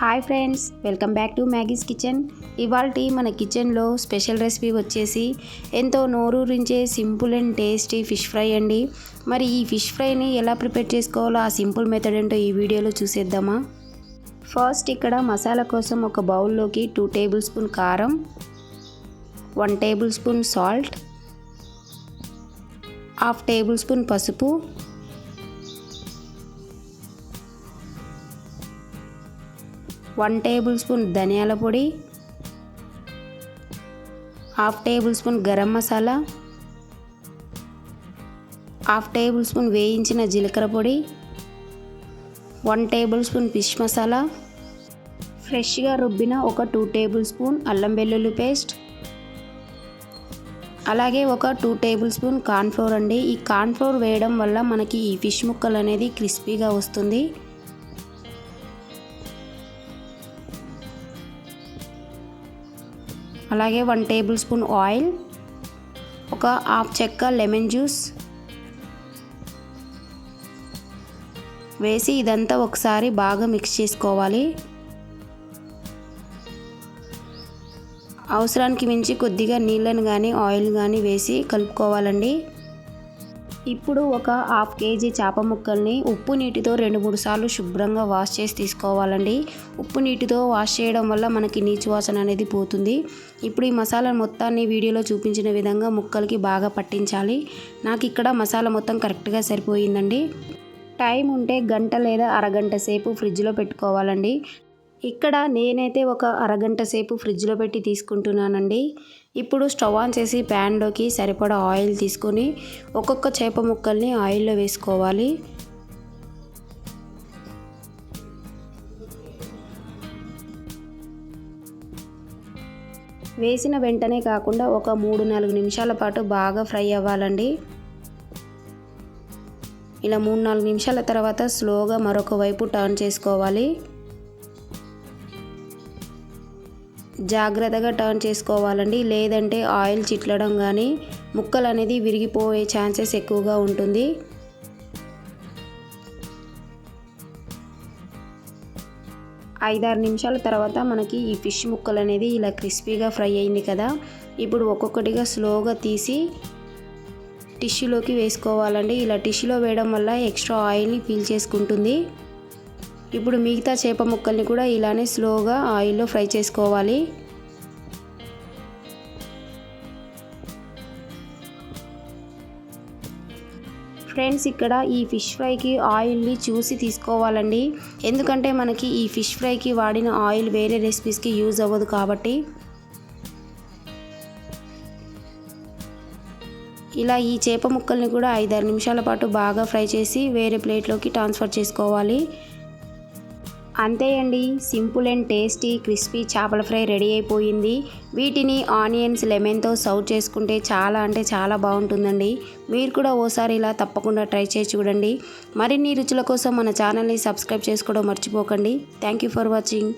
Hi friends welcome back to Maggie's kitchen. ఇవాళ మన కిచెన్లో స్పెషల్ రెసిపీ వచ్చేసి ఎంతో నోరూరించే simple and tasty fish fry అండి. మరి ఈ ఫిష్ ఫ్రైని ఎలా ప్రిపేర్ చేసుకోవాలో ఆ సింపుల్ మెథడ్ ఏంటో ఈ వీడియోలో చూసేద్దామా? ఫస్ట్ ఇక్కడ మసాలా కోసం ఒక బౌల్లోకి టూ టేబుల్ స్పూన్ కారం one tablespoon salt half tablespoon పసుపు వన్ టేబుల్ స్పూన్ ధనియాల పొడి half tablespoon garam masala half tablespoon వేయించిన జీలకర్ర పొడి one tablespoon fish masala ఫ్రెష్గా రుబ్బిన ఒక టూ టేబుల్ స్పూన్ అల్లం వెల్లుల్లి పేస్ట్ అలాగే ఒక టూ టేబుల్ స్పూన్ కార్న్ఫ్లోర్ అండి. ఈ కార్న్ఫ్లోర్ వేయడం వల్ల మనకి ఈ ఫిష్ ముక్కలు అనేది క్రిస్పీగా వస్తుంది. అలాగే వన్ టేబుల్ స్పూన్ ఆయిల్ ఒక హాఫ్ చెక్క లెమన్ జ్యూస్. వేసి ఇదంతా ఒకసారి బాగా మిక్స్ చేసుకోవాలి. అవసరానికి మించి కొద్దిగా నీళ్ళను కానీ ఆయిల్ కానీ వేసి కలుపుకోవాలండి. ఇప్పుడు ఒక హాఫ్ కేజీ చేప ముక్కల్ని ఉప్పు నీటితో రెండు మూడు సార్లు శుభ్రంగా వాష్ చేసి తీసుకోవాలండి. ఉప్పు నీటితో వాష్ చేయడం వల్ల మనకి నీచు వాసన అనేది పోతుంది. ఇప్పుడు ఈ మసాలా మొత్తాన్ని వీడియోలో చూపించిన విధంగా ముక్కలకి బాగా పట్టించాలి. నాకు ఇక్కడ మసాలా మొత్తం కరెక్ట్గా సరిపోయిందండి. టైం ఉంటే గంట లేదా అరగంట సేపు ఫ్రిడ్జ్లో పెట్టుకోవాలండి. ఇక్కడ నేనైతే ఒక అరగంట సేపు ఫ్రిడ్జ్లో పెట్టి తీసుకుంటున్నానండి. ఇప్పుడు స్టవ్ ఆన్ చేసి ప్యాన్లోకి సరిపడా ఆయిల్ తీసుకొని ఒక్కొక్క చేప ముక్కల్ని ఆయిల్లో వేసుకోవాలి. వేసిన వెంటనే కాకుండా ఒక మూడు నాలుగు నిమిషాల పాటు బాగా ఫ్రై అవ్వాలండి. ఇలా మూడు నాలుగు నిమిషాల తర్వాత స్లోగా మరొక వైపు టర్న్ చేసుకోవాలి. జాగ్రత్తగా టర్న్ చేసుకోవాలండి. లేదంటే ఆయిల్ చిట్లడం కానీ ముక్కలు అనేది విరిగిపోయే ఛాన్సెస్ ఎక్కువగా ఉంటుంది. ఐదారు నిమిషాల తర్వాత మనకి ఈ ఫిష్ ముక్కలు అనేది ఇలా క్రిస్పీగా ఫ్రై అయింది కదా. ఇప్పుడు ఒక్కొక్కటిగా స్లోగా తీసి టిష్యూలోకి వేసుకోవాలండి. ఇలా టిష్యూలో వేయడం వల్ల ఎక్స్ట్రా ఆయిల్ని పీల్ చేసుకుంటుంది. ఇప్పుడు మిగతా చేప ముక్కల్ని కూడా ఇలానే స్లోగా ఆయిల్లో ఫ్రై చేసుకోవాలి. ఫ్రెండ్స్ ఇక్కడ ఈ ఫిష్ ఫ్రైకి ఆయిల్ని చూసి తీసుకోవాలండి. ఎందుకంటే మనకి ఈ ఫిష్ ఫ్రైకి వాడిన ఆయిల్ వేరే రెసిపీస్కి యూజ్ అవ్వదు కాబట్టి. ఇలా ఈ చేప ముక్కల్ని కూడా ఐదారు నిమిషాల పాటు బాగా ఫ్రై చేసి వేరే ప్లేట్లోకి ట్రాన్స్ఫర్ చేసుకోవాలి. అంతే అండి సింపుల్ అండ్ టేస్టీ క్రిస్పీ చేపల ఫ్రై రెడీ అయిపోయింది. వీటిని ఆనియన్స్ లెమన్తో సర్వ్ చేసుకుంటే చాలా అంటే చాలా బాగుంటుందండి. మీరు కూడా ఓసారి ఇలా తప్పకుండా ట్రై చేసి చూడండి. మరిన్ని రుచుల కోసం మన ఛానల్ని సబ్స్క్రైబ్ చేసుకోవడం మర్చిపోకండి. Thank you for watching.